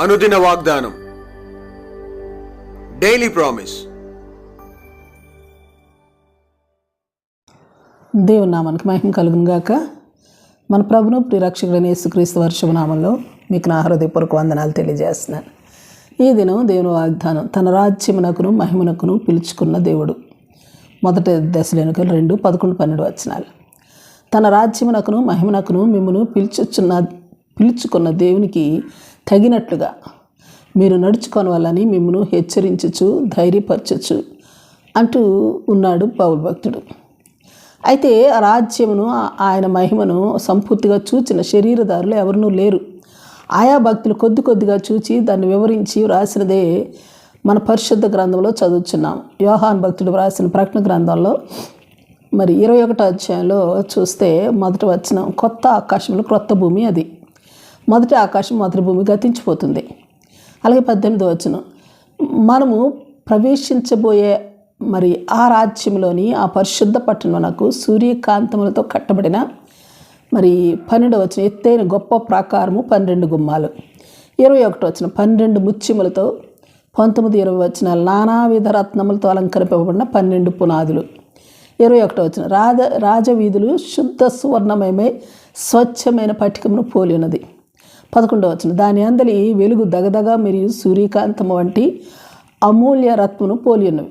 అనుదిన వాగ్దానం. Daily promise దేవుని నామానికి మహిమ కలుగును గాక. మన ప్రభును ప్రిరక్షకుడైన యేసుక్రీస్తు వర్షపు నామంలో మీకు నా హృదయపూర్వక వందనాలు తెలియజేస్తున్నాను. ఈ దినం దేవుని వాగ్దానం తన రాజ్యమునకును మహిమనకును పిలుచుకున్న దేవుడు. మొదటి దశలేనుక రెండు పదకొండు పన్నెండు వచనాలు. తన రాజ్యమునకును మహిమనకును మిమ్మను పిలుచుచున్న పిలుచుకున్న దేవునికి తగినట్లుగా. మీరు నడుచుకోవాలని మిమ్మను హెచ్చరించచ్చు ధైర్యపరచచ్చు అంటూ ఉన్నాడు పౌరు భక్తుడు. అయితే ఆ రాజ్యమును ఆయన మహిమను సంపూర్తిగా చూచిన శరీరదారులు ఎవరినూ లేరు. ఆయా భక్తులు కొద్ది కొద్దిగా చూచి దాన్ని వివరించి వ్రాసినదే మన పరిశుద్ధ గ్రంథంలో చదువుతున్నాం యోహాన్ భక్తుడు వ్రాసిన ప్రకటన గ్రంథంలో మరి ఇరవై ఒకటో అధ్యాయంలో చూస్తే మొదటి వచ్చిన కొత్త ఆకాశంలో క్రొత్త భూమి అది. మొదటి ఆకాశం మాతృభూమి గతించిపోతుంది. అలాగే పద్దెనిమిది వచనం. మనము ప్రవేశించబోయే మరి ఆ రాజ్యంలోని ఆ పరిశుద్ధ పట్టణమునకు సూర్యకాంతములతో కట్టబడిన మరి పన్నెండు వచ్చిన ఎత్తైన గొప్ప ప్రాకారము పన్నెండు గుమ్మాలు. ఇరవై ఒకటి వచ్చిన పన్నెండు ముత్యములతో పంతొమ్మిది ఇరవై వచ్చిన నానావిధ రత్నములతో అలంకరింపబడిన పన్నెండు పునాదులు. ఇరవై ఒకటో వచ్చిన రాజ రాజవీధులు శుద్ధ సువర్ణమయమై స్వచ్ఛమైన పట్టికమును పోలి ఉన్నది. పదకొండవ వచ్చిన దాని అందలి వెలుగు దగదగ మరియు సూర్యకాంతం వంటి అమూల్య రత్మును పోలినవి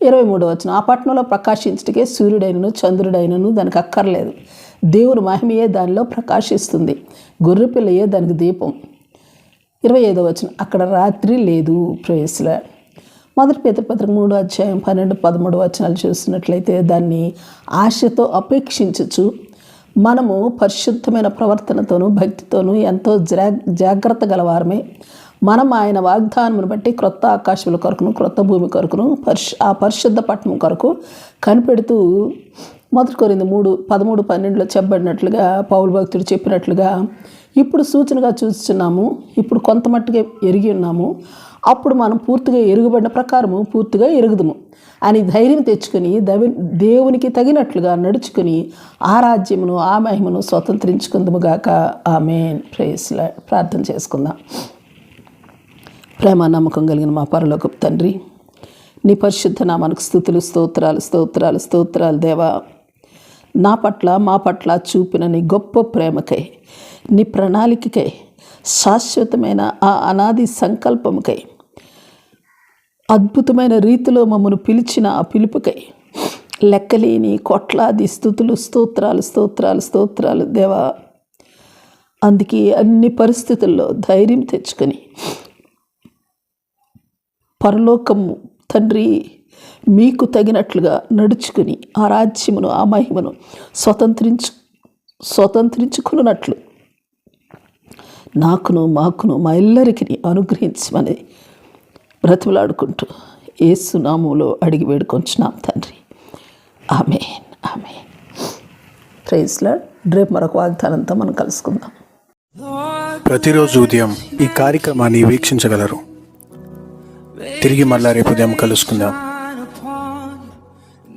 ఇరవై మూడవ వచ్చిన ఆ పట్టణంలో ప్రకాశించటకే సూర్యుడైనను చంద్రుడైనను దానికి అక్కర్లేదు. దేవుని మహిమయే దానిలో ప్రకాశిస్తుంది. గొర్రెపిల్లయే దానికి దీపం. ఇరవై ఐదవ వచ్చిన అక్కడ రాత్రి లేదు ప్రేయస్లా మొదటి పేతపత్రిక మూడో అధ్యాయం పన్నెండు పదమూడు వచనాలు చూసినట్లయితే దాన్ని ఆశతో అపేక్షించచ్చు మనము పరిశుద్ధమైన ప్రవర్తనతోనూ భక్తితోనూ ఎంతో జా జాగ్రత్త గలవారమే. మనం ఆయన వాగ్దానమును బట్టి క్రొత్త ఆకాశముల కొరకును క్రొత్త భూమి కొరకును పరిశు ఆ పరిశుద్ధ పట్టణం కొరకు కనిపెడుతూ మొదటి కొరింది మూడు పదమూడు పన్నెండులో చెప్పబడినట్లుగా పౌలు భక్తుడు చెప్పినట్లుగా ఇప్పుడు సూచనగా చూస్తున్నాము ఇప్పుడు కొంత మట్టుగా ఎరిగి ఉన్నాము అప్పుడు మనం పూర్తిగా ఎరుగుబడిన ప్రకారము పూర్తిగా ఎరుగుదుము అని ధైర్యం తెచ్చుకొని దవి దేవునికి తగినట్లుగా నడుచుకుని ఆ రాజ్యమును ఆ మహిమను స్వతంత్రించుకుందముగాక ఆమె ప్రేస్లా ప్రార్థన చేసుకుందాం. ప్రేమ నమ్మకం కలిగిన మా పరలోకపు తండ్రి నీ పరిశుద్ధ నామానికి స్థుతులు స్తోత్రాలు స్తోత్రాలు స్తోత్రాలు దేవా. నా పట్ల మా పట్ల చూపిన నీ గొప్ప ప్రేమకై నీ ప్రణాళికకై శాశ్వతమైన ఆ అనాది సంకల్పముకై అద్భుతమైన రీతిలో మమ్మను పిలిచిన ఆ పిలుపుకై లెక్కలేని కొట్లాది స్థుతులు స్తోత్రాలు స్తోత్రాలు స్తోత్రాలు దేవా. అందుకే అన్ని పరిస్థితుల్లో ధైర్యం తెచ్చుకొని పరలోకము తండ్రి మీకు తగినట్లుగా నడుచుకుని ఆ రాజ్యమును ఆ మహిమను స్వతంత్రించు స్వతంత్రించుకున్నట్లు నాకును మాకును మా ఇల్లరికి అనుగ్రహించమని బ్రతిమలాడుకుంటూ ఏసు నామంలో అడిగి వేడుకొంచున్నాం తండ్రి. ఆమె ఆమె ప్రైజ్లా రేపు మరొక వాగ్దానంతో మనం కలుసుకుందాం. ప్రతిరోజు ఉదయం ఈ కార్యక్రమాన్ని వీక్షించగలరు. తిరిగి మళ్ళా రేపు ఉదయం కలుసుకుందాం.